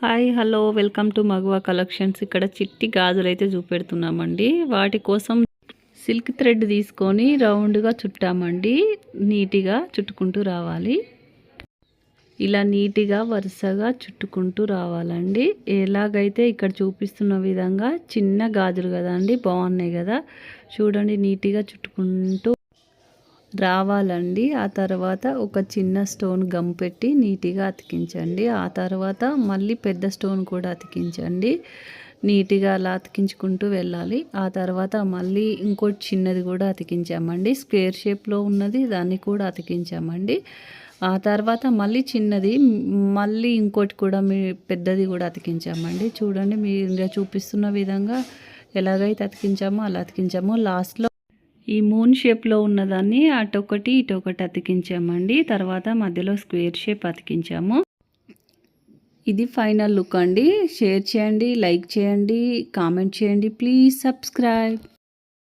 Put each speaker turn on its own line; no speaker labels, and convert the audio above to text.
Hi hello welcome to Maguva collections. ఇక్కడ చిట్టి గాజులు అయితే చూపెడుతున్నామండి. వాటి కోసం సిల్క్ థ్రెడ్ తీసుకొని రౌండ్గా చుట్టామండి. నీట్గా చుట్టుకుంటూ రావాలి. ఇలా నీట్గా వరుసగా చుట్టుకుంటూ రావాలండి. ఎలాగైతే ఇక్కడ చూపిస్తున్న విధంగా చిన్న గాజులు కదండి బాగున్నాయి కదా. చూడండి నీట్గా చుట్టుకుంటూ రావాలండి. ఆ తర్వాత ఒక చిన్న స్టోన్ గమ్ పెట్టి నీట్గా అతికించండి. ఆ తర్వాత మళ్ళీ పెద్ద స్టోన్ కూడా అతికించండి. నీట్గా అలా అతికించుకుంటూ వెళ్ళాలి. ఆ తర్వాత మళ్ళీ ఇంకోటి చిన్నది కూడా అతికించామండి. స్క్వేర్ షేప్లో ఉన్నది దాన్ని కూడా అతికించామండి. ఆ తర్వాత మళ్ళీ చిన్నది మళ్ళీ ఇంకోటి కూడా మీ పెద్దది కూడా అతికించామండి. చూడండి మీరు చూపిస్తున్న విధంగా ఎలాగైతే అతికించామో అలా అతికించామో. లాస్ట్లో ఈ మూన్ షేప్లో ఉన్నదాన్ని అటొకటి ఇటొకటి అతికించామండి. తర్వాత మధ్యలో స్క్వేర్ షేప్ అతికించాము. ఇది ఫైనల్ లుక్ అండి. షేర్ చేయండి లైక్ చేయండి కామెంట్ చేయండి. Please subscribe